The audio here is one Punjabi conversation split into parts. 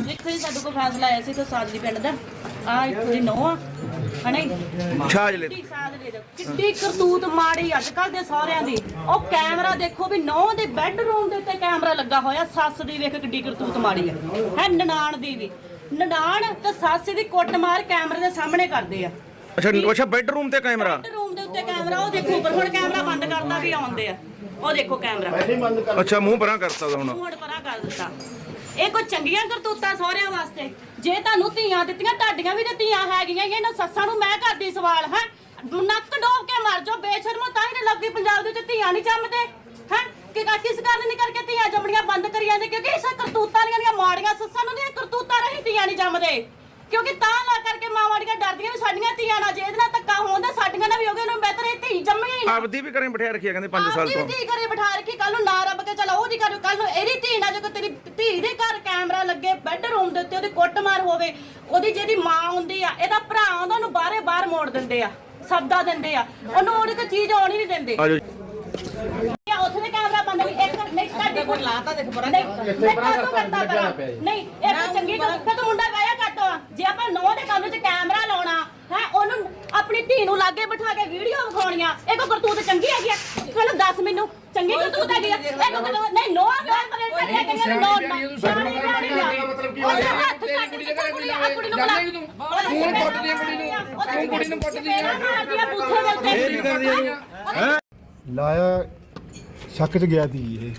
ਦੇਖੋ ਜੀ ਸਾਡੇ ਕੋਲ ਫੈਸਲਾ ਆਇਆ ਸੀ ਕਿ ਸਾਜਲੀ ਪਿੰਡ ਦਾ। ਆ ਇੱਕ ਦੀ ਨੋ ਆ ਹਣੇ ਸਾਜਲੀ ਦਾ ਕਿੱਡੀ ਕਰਤੂਤ ਮਾੜੀ ਅੱਜ ਕੱਲ ਦੇ ਸਾਰਿਆਂ ਦੀ। ਉਹ ਕੈਮਰਾ ਦੇਖੋ ਵੀ ਨੌ ਦੇ ਬੈੱਡਰੂਮ ਦੇ ਉੱਤੇ ਕੈਮਰਾ ਲੱਗਾ ਹੋਇਆ ਸੱਸ ਦੀ ਵੇਖ ਕਿੱਡੀ ਕਰਤੂਤ ਮਾੜੀ ਆ। ਹੈ ਨਨਾਣ ਦੀ ਵੀ। ਨਨਾਣ ਤੇ ਸੱਸ ਦੀ ਕੁੱਟਮਾਰ ਕੈਮਰੇ ਦੇ ਸਾਹਮਣੇ ਕਰਦੇ ਆ। ਅੱਛਾ ਅੱਛਾ ਬੈੱਡਰੂਮ ਤੇ ਕੈਮਰਾ? ਰੂਮ ਦੇ ਉੱਤੇ ਕੈਮਰਾ ਉਹ ਦੇਖੋ ਉੱਪਰ ਹੁਣ ਕੈਮਰਾ ਬੰਦ ਕਰਤਾ ਵੀ ਆਉਂਦੇ ਆ। ਉਹ ਦੇਖੋ ਕੈਮਰਾ। ਅੱਛਾ ਮੂੰਹ ਪਰਾਂ ਕਰਤਾ ਹੁਣ। ਹੁਣ ਪਰਾਂ ਕਰ ਦਿੱਤਾ। ਇਹ ਕੋਈ ਚੰਗੀਆਂ ਕਰਤੂਤਾਂ ਸਹੁਰਿਆਂ ਵਾਸਤੇ? ਜੇ ਤੁਹਾਨੂੰ ਧੀਆਂ ਦਿੱਤੀਆਂ ਤੁਹਾਡੀਆਂ ਵੀ ਤੇ ਧੀਆਂ ਹੈਗੀਆਂ ਇਹਨਾਂ ਸੱਸਾਂ ਨੂੰ ਮੈਂ ਕਰਦੀ ਸਵਾਲ ਹੈ? ਨੱਕ ਡੋਬ ਕੇ ਮਰ ਜਾਓ ਬੇਸ਼ਰਮੋ ਤਾਂ ਹੀ ਲੋਕੀ ਪੰਜਾਬ ਦੇ ਵਿੱਚ ਧੀਆਂ ਨਹੀਂ ਜੰਮਦੇ ਹੈ? ਕਿ ਕਿਸ ਕਾਰਨ ਨਹੀਂ ਕਰਕੇ ਧੀਆਂ ਜੰਮਣੀਆਂ ਬੰਦ ਕਰੀ ਜਾਂਦੇ? ਕਿਉਂਕਿ ਇਸ ਕਰਤੂਤਾਂ ਦੀਆਂ ਮਾੜੀਆਂ ਸੱਸਾਂ ਨੂੰ ਦੀਆਂ ਕਰਤੂਤਾਂ ਰਹੀ ਧੀਆਂ ਨਹੀਂ ਜੰਮਦੇ। ਕਿਉਂਕਿ ਤਾਂ ਲਾ ਕਰਕੇ ਮਾਵਾਂ ਦੀਆਂ ਡਰਦੀਆਂ ਵੀ ਸਾਡੀਆਂ ਧੀਆਂ ਨਾਲ ਜੇ ਇਹਦੇ ਨਾਲ ਧੱਕਾ ਹੁੰਦਾ ਸਾਡੀਆਂ ਨਾਲ ਵੀ ਹੋਗੇ ਉਹਨੂੰ ਬਿਹਤਰ ਇਹ ਧੀ ਨਾ। ਆਪਦੀ ਵੀ ਕਰੇ ਬਿਠਾ ਰੱਖਿਆ ਕਹਿੰਦੇ 5 ਸਾਲ ਆਪਦੀ ਤੋਂ। ਵੀ ਧੀ ਘਰੇ ਬਿਠਾ ਰੱਖੀ ਕੱਲ ਨੂੰ ਨਾ ਰੱਬ ਕੇ ਚਲਾ ਉਹਦੀ ਘਰ ਕੱਲ ਨੂੰ ਇਹਦੀ ਧੀ ਨਾਲ ਜੇ ਕੋਈ ਤੇਰੀ ਧੀ ਦੇ ਘਰ ਕੈਮਰਾ ਲੱਗੇ ਬੈੱਡਰੂਮ ਦੇ ਉੱਤੇ ਉਹਦੀ ਕੁੱਟਮਾਰ ਹੋਵੇ ਉਹਦੀ ਜਿਹਦੀ ਮਾਂ ਹੁੰਦੀ ਆ ਇਹਦਾ ਭਰਾ ਆਉਂਦਾ ਉਹਨੂੰ ਬਾਹਰੇ ਬਾਹਰ ਮੋੜ ਦਿੰਦੇ ਆ ਸਬਦਾ ਦਿੰਦੇ ਆ। ਉਹਨੂੰ ਉਹਦੀ ਕੋਈ ਚੀਜ਼ ਆਉਣੀ ਨਹੀਂ ਦਿੰਦੇ। ਆਜੋ ਜਾਂ। ਉੱਥੇ ਵੀ ਕੈਮਰਾ ਬੰਦ ਨਹੀਂ ਇੱਕ ਨਹੀਂ ਤੁਹਾਡੀ ਕੋਈ ਲਾਤਾ ਦੇਖ ਬੜਾ ਨਹੀਂ ਕਾਹਤੋਂ ਕਰਦਾ ਪਰਾਂ ਨਹੀਂ ਇਹ ਤਾਂ ਚੰਗੀ ਗੱਲ ਫਿਰ ਤੂੰ ਮੁੰਡਾ ਵਿਆਹਿਆ ਕੱਟੋ ਜੇ ਆਪਾਂ ਨੌ ਦੇ ਕੰਮ 'ਚ ਕੈਮਰਾ ਲਾਉਣਾ ਹੈ ਉਹਨੂੰ ਆਪਣੀ ਧੀ ਨੂੰ ਲਾਗੇ ਬਿਠਾ ਕੇ ਵੀਡੀਓ ਵਿਖਾਉਣੀਆਂ ਇਹ ਕੋ ਕਰਤੂਤ ਚੰਗੀ ਹੈਗੀ ਆ। ਚਲੋ ਦੱਸ ਮੈਨੂੰ ਚੰਗੀ ਕਰਤੂਤ ਹੈਗੀ ਆ। ਇਹ ਕੋ ਕਰਤੂਤ ਨਹੀਂ ਨੋ ਕਰੇ ਕਰਿਆ ਕਰੀਆਂ ਨੋ ਸਿਆਣੀ ਬਿਆਣੀ ਆ ਉਹਦੇ ਹੱਥ ਛੱਡ ਕੇ ਕੁੜੀ ਆ ਕੁੜੀ ਨੂੰ ਬੁਲਾ ਤੂੰ। ਕੁੱਟਦੀ ਆ ਕੁੜੀ ਨੂੰ ਤੂੰ ਕੁੜੀ ਨੂੰ ਕੁੱਟਦੀ ਆ। ਮਾਰਦੀਆਂ ਬੂਥੇ ਦੇ ਉੱਤੇ ਇਹ ਕੀ ਆ ਜੀ? ਹੈਂ? ਲਾਇਆ ਸ਼ੱਕ 'ਚ ਗਿਆ ਦੀ ਇਹ।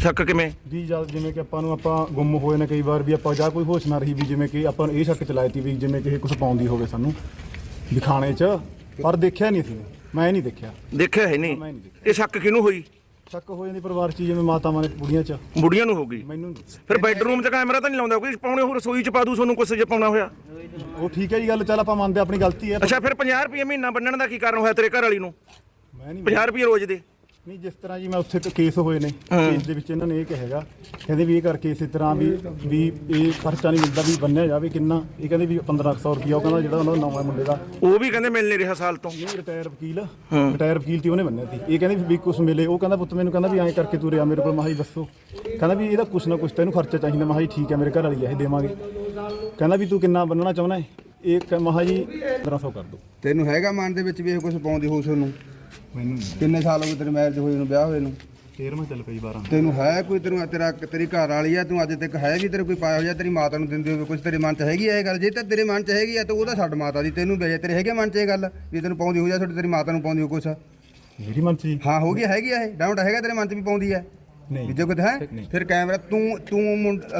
ਸ਼ੱਕ ਕਿਵੇਂ? ਵੀ ਜਦ ਜਿਵੇਂ ਕਿ ਆਪਾਂ ਨੂੰ ਆਪਾਂ ਗੁੰਮ ਹੋਏ ਨੇ ਕਈ ਵਾਰ ਵੀ ਆਪਾਂ ਜਾਂ ਕੋਈ ਹੋਸ਼ ਨਾ ਰਹੀ ਵੀ ਜਿਵੇਂ ਕਿ ਆਪਾਂ ਨੂੰ ਇਹ ਸ਼ੱਕ ਚ ਲਾਈ ਤੀ ਵੀ ਜਿਵੇਂ ਕਿ ਇਹ ਕੁਝ ਪਾਉਂਦੀ ਹੋਵੇ ਸਾਨੂੰ। ਦਿਖਾਣੇ 'ਚ ਪਰ ਦੇਖਿਆ ਨਹੀਂ ਸੀ। ਮੈਂ ਨਹੀਂ ਦੇਖਿਆ। ਦੇਖਿਆ ਹੈ ਨਹੀਂ। ਇਹ ਸ਼ੱਕ ਕਿਹਨੂੰ ਹੋਈ? ਸ਼ੱਕ ਹੋ ਜਾਂਦੀ ਪਰਿਵਾਰ 'ਚ ਜਿਵੇਂ ਮਾਤਾਵਾਂ ਨੇ ਬੁੜੀਆਂ 'ਚ। ਬੁੜੀਆਂ ਨੂੰ ਹੋ ਗਈ। ਮੈਨੂੰ ਨਹੀਂ। ਫਿਰ ਬੈੱਡਰੂਮ 'ਚ ਕੈਮਰਾ ਤਾਂ ਨਹੀਂ ਲਾਉਂਦਾ ਕੋਈ? ਪਾਉਣੇ ਹੋਰ ਰਸੋਈ 'ਚ ਪਾ ਦੂ ਤੁਹਾਨੂੰ ਕੁਛ ਜੇ ਪਾਉਣਾ ਹੋਇਆ। ਉਹ ਠੀਕ ਹੈ ਜੀ ਗੱਲ ਚੱਲ ਆਪਾਂ ਮੰਨਦੇ ਆਪਣੀ ਗਲਤੀ ਹੈ ਅੱਛਾ ਫਿਰ 50 ਰੁਪਏ ਮਹੀਨਾ ਬੰਨਣ ਦਾ ਕੀ ਕਾਰਨ ਹੋਇਆ ਤੇਰੇ ਘਰ ਵਾਲੀ ਨੂੰ? ਮੈਂ ਨਹੀਂ 50 ਰੁਪਏ ਰੋਜ਼ ਦੇ। ਨਹੀਂ ਜਿਸ ਤਰ੍ਹਾਂ ਜੀ ਮੈਂ ਉੱਥੇ ਇੱਕ ਕੇਸ ਹੋਏ ਨੇ ਕੇਸ ਦੇ ਵਿੱਚ ਇਹਨਾਂ ਨੇ ਇਹ ਕਿਹਾਗਾ ਕਹਿੰਦੇ ਵੀ ਇਹ ਕਰਕੇ ਇਸੇ ਤਰ੍ਹਾਂ ਵੀ ਵੀ ਇਹ ਖਰਚਾ ਨਹੀਂ ਮਿਲਦਾ ਵੀ ਬੰਨਿਆ ਜਾਵੇ ਕਿੰਨਾ ਇਹ ਕਹਿੰਦੇ ਵੀ 1500 ਰੁਪਇਆ ਉਹ ਕਹਿੰਦਾ ਜਿਹੜਾ ਉਹਨਾਂ ਦਾ ਨਵਾਂ ਮੁੰਡੇ ਦਾ। ਉਹ ਵੀ ਕਹਿੰਦੇ ਮਿਲ ਨਹੀਂ ਰਿਹਾ ਸਾਲ ਤੋਂ। ਨਹੀਂ ਰਿਟਾਇਰ ਵਕੀਲ ਰਿਟਾਇਰ ਵਕੀਲ ਤੇ ਉਹਨੇ ਮੰਨਿਆ ਸੀ। ਇਹ ਕਹਿੰਦੇ ਵੀ ਕੁਛ ਮਿਲੇ ਉਹ ਕਹਿੰਦਾ ਪੁੱਤ ਮੈਨੂੰ ਕਹਿੰਦਾ ਵੀ ਐਂ ਕਰਕੇ ਤੂੰ ਰਿਆ ਮੇਰੇ ਕੋਲ ਮਾਹੀ ਦੱਸੋ। ਕਹਿੰਦਾ ਵੀ ਇਹਦਾ ਕੁਛ ਨਾ ਕੁਛ ਤੈਨੂੰ ਖਰਚਾ ਚਾਹੀਦਾ ਮਾਹੀ ਠੀਕ ਹੈ ਮੇਰੇ ਘਰ ਵਾਲੀ ਆ ਇਹ ਦੇਵਾਂਗੇ। ਕਹਿੰਦਾ ਵੀ ਤੂੰ ਕਿੰਨਾ ਬੰਨਣਾ ਚਾਹੁੰਦਾ ਹੈ? ਇਹ ਮਹਾ ਜੀ 1500 ਕਰ ਦੋ। ਤੈਨੂੰ ਹੈਗਾ ਮਨ ਦੇ ਵਿੱਚ ਵੀ ਇਹ ਕੁਝ ਪਾਉਂਦੀ ਹੋਸ ਉਹਨੂੰ? ਮੈਨੂੰ ਕਿੰਨੇ ਸਾਲ ਹੋ ਗਏ ਤੇਰੇ ਮੈਰਿਜ ਹੋਏ ਨੂੰ ਵਿਆਹ ਹੋਏ ਨੂੰ? 13ਵਾਂ ਚੱਲ ਪਈ 12 ਤੈਨੂੰ ਹੈ ਕੋਈ ਤੈਨੂੰ ਤੇਰਾ ਤੇਰੀ ਘਰ ਵਾਲੀ ਆ ਤੂੰ ਅੱਜ ਤੱਕ ਹੈ ਵੀ ਤੇਰੇ ਕੋਈ ਪਾਇਆ ਹੋਇਆ ਤੇਰੀ ਮਾਤਾ ਨੂੰ ਦਿੰਦੇ ਹੋਵੇ ਕੁਝ ਤੇਰੇ ਮਨ 'ਚ ਹੈਗੀ ਆ ਇਹ ਗੱਲ? ਜੇ ਤਾਂ ਤੇਰੇ ਮਨ 'ਚ ਹੈਗੀ ਆ ਤਾਂ ਉਹਦਾ ਛੱਡ ਮਾਤਾ ਦੀ ਤੈਨੂੰ ਵੇਜੇ ਤੇਰੇ ਹੈਗੇ ਮਨ 'ਚ ਇਹ ਗੱਲ? ਵੀ ਤੈਨੂੰ ਪਾਉਂਦੀ ਹੋ ਜਾ ਤੁਹਾਡੀ ਤੇਰੀ ਮਾਤਾ ਨੂੰ ਪਾਉਂਦੀ ਹੋ ਕੁਛ? ਮੇਰੀ ਮਨ ਚ ਹਾਂ ਹੋ ਗਿਆ ਹੈਗੀ ਆ ਇਹ। ਡਾਊਟ ਹੈਗਾ ਤੇਰੇ ਮਨ 'ਚ ਵੀ ਪਾਉਂਦੀ ਆ? ਨਹੀਂ। ਵੀ ਜੇ ਕੋਈ ਹੈ ਫਿਰ ਕੈਮਰਾ ਤੂੰ ਤੂੰ ਮੁੰਡ-